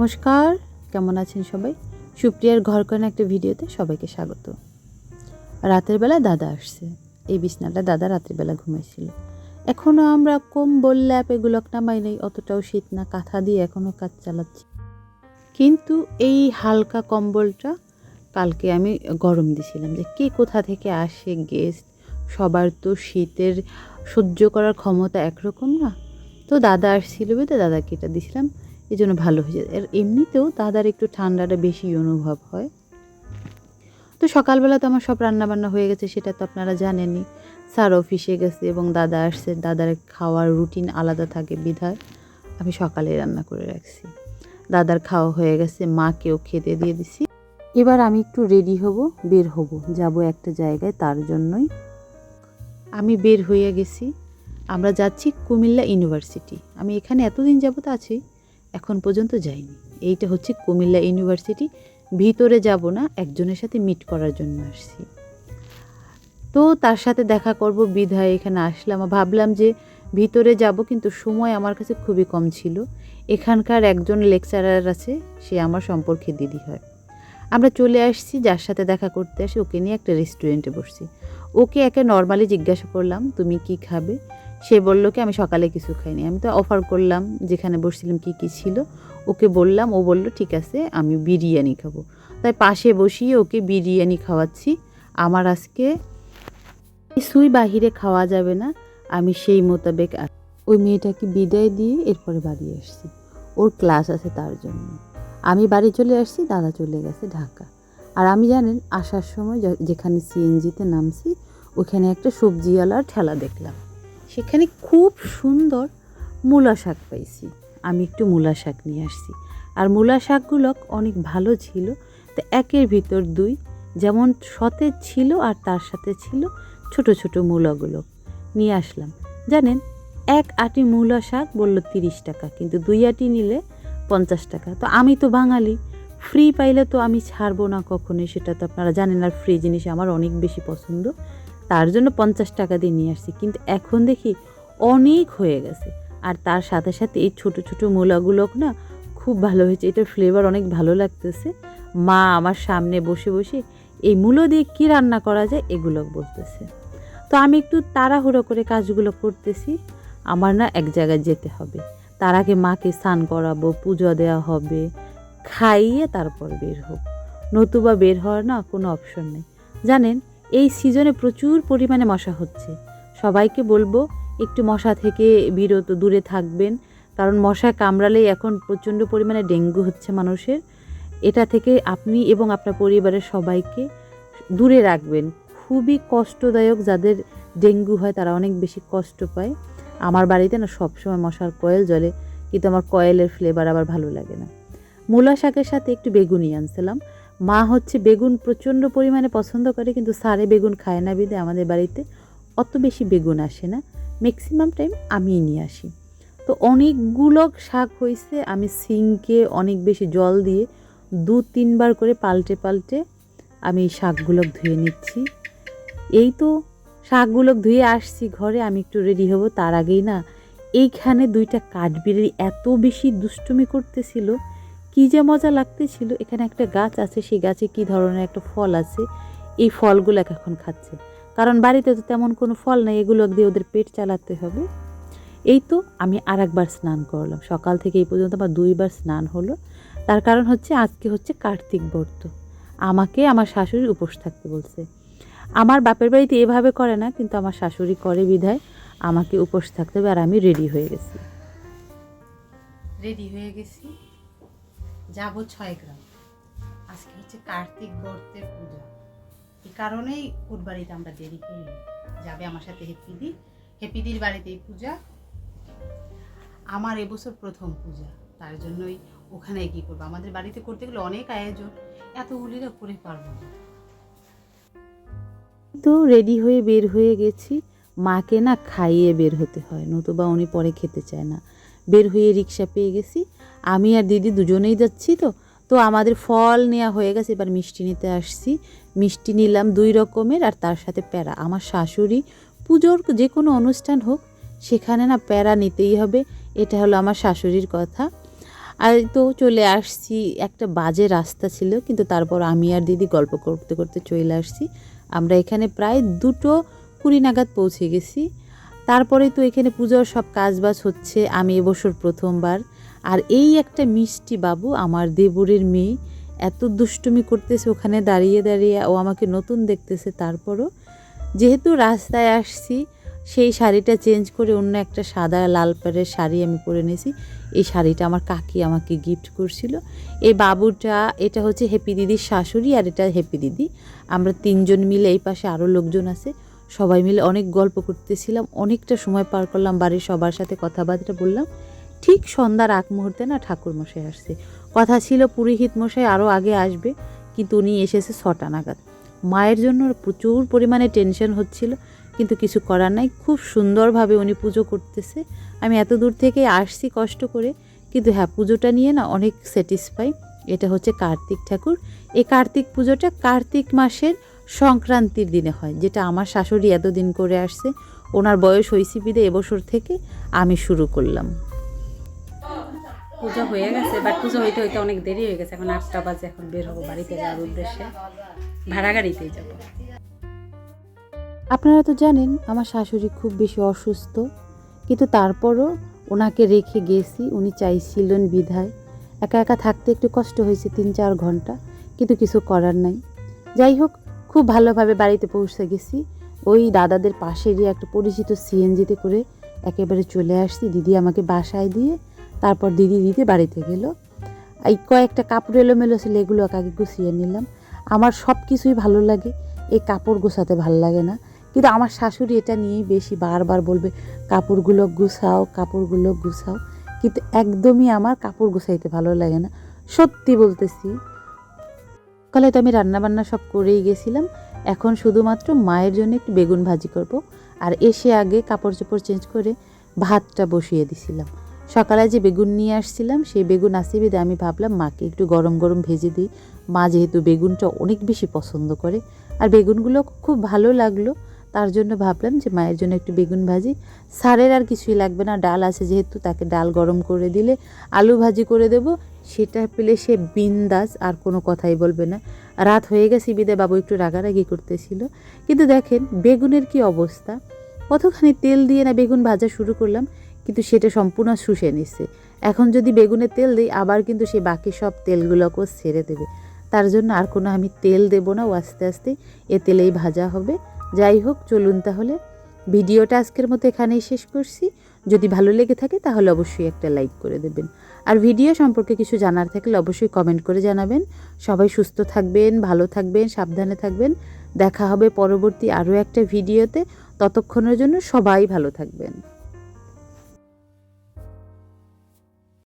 নমস্কার, কেমন আছেন সবাই? সুপ্রিয়ার ঘর করেন একটা ভিডিওতে সবাইকে স্বাগত। রাতের বেলা দাদা আসছে। এই বিছনাটা দাদা রাতের বেলা ঘুমাইছিল। এখনও আমরা কম কম্বল, ল্যাপ এগুলো নামাই নেই, অতটাও শীত না, কাঁথা দিয়ে এখনও কাজ চালাচ্ছি। কিন্তু এই হালকা কম্বলটা কালকে আমি গরম দিছিলাম যে কে কোথা থেকে আসে গেস্ট সবার তো শীতের সহ্য করার ক্ষমতা একরকম না। তো দাদা আসছিল বলে দাদাকে এটা দিছিলাম। জন্য ভালো হয়ে যায়। আর এমনিতেও দাদার একটু ঠান্ডাটা বেশি অনুভব হয়। তো সকালবেলা তো আমার সব রান্নাবান্না হয়ে গেছে, সেটা তো আপনারা জানেনই। স্যার অফিসে গেছে এবং দাদা আসছে, দাদার খাওয়ার রুটিন আলাদা থাকে বিধায়। আমি সকালে রান্না করে রাখছি। দাদার খাওয়া হয়ে গেছে, মাকেও খেতে দিয়ে দিছি। এবার আমি একটু রেডি হব, বের হব, যাব একটা জায়গায় তার জন্যই। আমি বের হয়ে গেছি। আমরা যাচ্ছি কুমিল্লা ইউনিভার্সিটি। আমি এখানে এতদিন যাবত আছি এখন পর্যন্ত যাইনি। এইটা হচ্ছে কুমিল্লা ইউনিভার্সিটি। ভিতরে যাব না, একজনের সাথে মিট করার জন্য আসছি। তো তার সাথে দেখা করব, বিধায় এখানে আসলাম। ভাবলাম যে ভিতরে যাব, কিন্তু সময় আমার কাছে খুবই কম ছিল। এখানকার একজন লেকচারার আছে, সে আমার সম্পর্কে দিদি হয়। আমরা চলে আসছি, যার সাথে দেখা করতে আসি, ওকে নিয়ে একটা রেস্টুরেন্টে বসছি। ওকে একে নর্মালি জিজ্ঞাসা করলাম, তুমি কি খাবে? সে বলল কি, আমি সকালে কিছু খাইনি। আমি তো অফার করলাম, যেখানে বসছিলাম কি কি ছিল, ওকে বললাম, ও বলল, ঠিক আছে, আমি বিরিয়ানি খাব। তাই পাশে বসিয়ে ওকে বিরিয়ানি খাওয়াচ্ছি। আমার আজকে কিছুই বাহিরে খাওয়া যাবে না, আমি সেই মোতাবেক ওই মেয়েটাকে বিদায় দিয়ে এরপরে বাড়ি আসছি। ওর ক্লাস আছে তার জন্য। আমি বাড়ি চলে আসছি, দাদা চলে গেছে ঢাকা। আর আমি জানেন, আসার সময় যেখানে সিএনজিতে নামছি, ওখানে একটা সবজিওয়ালার ঠেলা দেখলাম। সেখানে খুব সুন্দর মূলা শাক পাইছি। আমি একটু মূলা শাক নিয়ে আসছি। আর মূলা শাকগুলো অনেক ভালো ছিল। তো একের ভিতর দুই যেমন সতেজ ছিল আর তার সাথে ছিল ছোট ছোট মূলাগুলো নিয়ে আসলাম। জানেন, এক আটি মূলা শাক বলল তিরিশ টাকা, কিন্তু দুই আটি নিলে পঞ্চাশ টাকা। তো আমি তো বাঙালি ফ্রি পাইলে তো আমি ছাড়বো না কখনোই, সেটা তো আপনারা জানেন। আর ফ্রি জিনিস আমার অনেক বেশি পছন্দ। তার জন্য পঞ্চাশ টাকা দিয়ে নিয়ে আসছি। কিন্তু এখন দেখি অনেক হয়ে গেছে। আর তার সাথে সাথে এই ছোট ছোট মূলাগুলো না খুব ভালো হয়েছে। এটার ফ্লেভার অনেক ভালো লাগতেছে। মা আমার সামনে বসে বসে এই মূলো দিয়ে কী রান্না করা যায় এগুলো বলতেছে। তো আমি একটু তাড়াহুড়ো করে কাজগুলো করতেছি। আমার না এক জায়গায় যেতে হবে। তার আগে মাকে স্নান করাবো, পুজো দেওয়া হবে, খাইয়ে তারপর বের হোক নতুবা বের হওয়ার না কোনো অপশন নেই। জানেন এই সিজনে প্রচুর পরিমাণে মশা হচ্ছে। সবাইকে বলব, একটু মশা থেকে বিরত দূরে থাকবেন, কারণ মশা কামড়ালেই এখন প্রচণ্ড পরিমাণে ডেঙ্গু হচ্ছে মানুষের। এটা থেকে আপনি এবং আপনার পরিবারের সবাইকে দূরে রাখবেন। খুবই কষ্টদায়ক যাদের ডেঙ্গু হয়, তারা অনেক বেশি কষ্ট পায়। আমার বাড়িতে না সবসময় মশার কয়েল জ্বলে, কিন্তু আমার কয়েলের ফ্লেভার আবার ভালো লাগে না। মূলা শাকের সাথে একটু বেগুনি আনছিলাম। মা হচ্ছে বেগুন প্রচণ্ড পরিমাণে পছন্দ করে, কিন্তু সারে বেগুন খায় না বিদে। আমাদের বাড়িতে অত বেশি বেগুন আসে না। ম্যাক্সিমাম টাইম আমিই নিয়ে আসি। তো অনেকগুলো শাক হয়েছে আমি সিঙ্কে অনেক বেশি জল দিয়ে দু তিনবার করে পাল্টে পাল্টে আমি এই শাকগুলো ধুয়ে নিচ্ছি। এই তো শাকগুলো ধুয়ে আসছি ঘরে, আমি একটু রেডি হব। তার আগেই না, এইখানে দুইটা কাঠবিড়ি এত বেশি দুষ্টুমি করতেছিল কি যে মজা লাগতেছিল, এখানে একটা গাছ আছে, সেই গাছে কি ধরনের একটা ফল আছে, এই ফলগুলো এখন খাচ্ছে। কারণ বাড়িতে তো তেমন কোনো ফল নেই, এগুলো দিয়ে ওদের পেট চালাতে হবে। এই তো আমি আর একবার স্নান করলাম। সকাল থেকে এই পর্যন্ত আমার দুইবার স্নান হলো। তার কারণ হচ্ছে, আজকে হচ্ছে কার্তিক ব্রত। আমাকে আমার শাশুড়ি উপোস থাকতে বলছে। আমার বাপের বাড়িতে এভাবে করে না, কিন্তু আমার শাশুড়ি করে বিধায় আমাকে উপোস থাকতে হবে আর আমি রেডি হয়ে গেছি। রেডি হয়ে গেছি। যাব ছয় গ্রাম। আজকে হচ্ছে কার্তিক ব্রতের পূজা। এই কারণেই ওর বাড়িতে আমরা দেরি করি যাবে আমার সাথে হেপিদি হেপিদির বাড়িতে এই পূজা। আমার এবছর প্রথম পূজা। তার জন্যই ওখানে কি করব? আমাদের বাড়িতে করতে গেলে অনেক আয়োজন। এতগুলিরা করে পারব না। তো রেডি হয়ে বের হয়ে গেছি। মাকে না খাইয়ে বের হতে হয়, নতুবা উনি পরে খেতে চায় না। বের হয়ে রিক্সা পেয়ে গেছি। আমি আর দিদি দুজনেই যাচ্ছি তো। তো আমাদের ফল নেওয়া হয়ে গেছে, এবার মিষ্টি নিতে আসছি। মিষ্টি নিলাম দুই রকমের আর তার সাথে প্যারা আমার শাশুড়ি পুজোর যে কোনো অনুষ্ঠান হোক, সেখানে না প্যারা নিতেই হবে। এটা হলো আমার শাশুড়ির কথা। আর তো চলে আসছি, একটা বাজে রাস্তা ছিল, কিন্তু তারপর আমি আর দিদি গল্প করতে করতে চলে আসছি। আমরা এখানে প্রায় দুটো কুড়ি নাগাদ পৌঁছে গেছি। তারপরে তো এখানে পুজোর সব কাজবাজ হচ্ছে, আমি এবছর প্রথমবার। আর এই একটা মিষ্টি বাবু, আমার দেবরের মেয়ে, এত দুষ্টুমি করতেছে ওখানে দাঁড়িয়ে দাঁড়িয়ে, ও আমাকে নতুন দেখতেছে তারপরও। যেহেতু রাস্তায় আসছি, সেই শাড়িটা চেঞ্জ করে অন্য একটা সাদা লাল পাড়ের শাড়ি আমি পরে নিয়েছি। এই শাড়িটা আমার কাকি আমাকে গিফট করছিল। এই বাবুটা, এটা হচ্ছে হেপি দিদির শাশুড়ি আর এটা হেপি দিদি। আমরা তিনজন মিলে এই পাশে আরও লোকজন আছে। সবাই মিলে অনেক গল্প করতেছিলাম, অনেকটা সময় পার করলাম, বাড়ির সবার সাথে কথাবার্তা বললাম। ঠিক সন্ধ্যার আগ মুহূর্তে না ঠাকুর মশাই আসছে। কথা ছিল পুরোহিত মশাই আরও আগে আসবে, কিন্তু উনি এসেছে ছটা নাগাদ। মায়ের জন্য প্রচুর পরিমাণে টেনশন হচ্ছিল, কিন্তু কিছু করার নাই। খুব সুন্দরভাবে উনি পুজো করতেছে। আমি এত দূর থেকে আসছি কষ্ট করে, কিন্তু হ্যাঁ পুজোটা নিয়ে না অনেক স্যাটিসফাই এটা হচ্ছে কার্তিক ঠাকুর। এই কার্তিক পুজোটা কার্তিক মাসের সংক্রান্তির দিনে হয় যেটা আমার শাশুড়ি এতদিন করে আসছে ওনার বয়স হয়েছে বিদে এবছর থেকে আমি শুরু করলাম। পুজো হয়ে গেছে বাট পুজো হইতে হইতে অনেক দেরি হয়ে গেছে এখন আটটা বাজে এখন বের হব বাড়িতে যাওয়ার উদ্দেশ্যে। ভাড়া গাড়িতেই যাব। আপনারা তো জানেন আমার শাশুড়ি খুব বেশি অসুস্থ কিন্তু তারপরও ওনাকে রেখে গেছি উনি চাইছিলেন বিধায়। একা একা থাকতে একটু কষ্ট হয়েছে তিন চার ঘণ্টা কিন্তু কিছু করার নাই। যাই হোক খুব ভালোভাবে বাড়িতে পৌঁছে গেছি। ওই দাদাদের পাশেরই একটা পরিচিত সিএনজিতে করে একেবারে চলে আসছি। দিদি আমাকে বাসায় দিয়ে তারপর দিদি দিদি বাড়িতে গেল। এই কয়েকটা কাপড় এলোমেলো ছিল, এগুলো আগে গুছিয়ে নিলাম। আমার সব কিছুই ভালো লাগে, এই কাপড় গোছাতে ভালো লাগে না। কিন্তু আমার শাশুড়ি এটা নিয়েই বেশি বারবার বলবে, কাপড়গুলো গুছাও কাপড়গুলো গুছাও। কিন্তু একদমই আমার কাপড় গুছাইতে ভালো লাগে না। সত্যি বলতেছি সকালে তো আমি রান্নাবান্না সব করেই গেছিলাম। এখন শুধুমাত্র মায়ের জন্য একটু বেগুন ভাজি করব। আর এসে আগে কাপড় চোপড় চেঞ্জ করে ভাতটা বসিয়ে দিছিলাম। সকালে যে বেগুন নিয়ে আসছিলাম, সেই বেগুন আসিবিদে আমি ভাবলাম, মাকে একটু গরম গরম ভেজে দিই। মা যেহেতু বেগুনটা অনেক বেশি পছন্দ করে। আর বেগুনগুলো খুব ভালো লাগল। তার জন্য ভাবলাম যে মায়ের জন্য একটু বেগুন ভাজি। সারের আর কিছুই লাগবে না, ডাল আছে যেহেতু, তাকে ডাল গরম করে দিলে আলু ভাজি করে দেব। সেটা পেলে সে বিন্দাস আর কোনো কথাই বলবে না। রাত হয়ে গেছে বিদে বাবু একটু রাগারাগি করতেছিল। কিন্তু দেখেন, বেগুনের কি অবস্থা? কতখানি তেল দিয়ে না বেগুন ভাজা শুরু করলাম, কিন্তু সেটা সম্পূর্ণ শুষে নিচ্ছে এখন যদি বেগুনে তেল দিই, আবার কিন্তু সে বাকি সব তেলগুলোকেও ছেড়ে দেবে। তার জন্য আর কোনো আমি তেল দেবো না, ও আস্তে আস্তে এ তেলেই ভাজা হবে। যাই হোক, চলুন তাহলে। ভিডিওটা আজকের মতো এখানেই শেষ করছি। যদি ভালো লেগে থাকে, তাহলে অবশ্যই একটা লাইক করে দেবেন। আর ভিডিও সম্পর্কে কিছু জানার থাকলে অবশ্যই কমেন্ট করে জানাবেন। সবাই সুস্থ থাকবেন, ভালো থাকবেন, সাবধানে থাকবেন। দেখা হবে পরবর্তী আরও একটা ভিডিওতে। ততক্ষণের জন্য সবাই ভালো থাকবেন।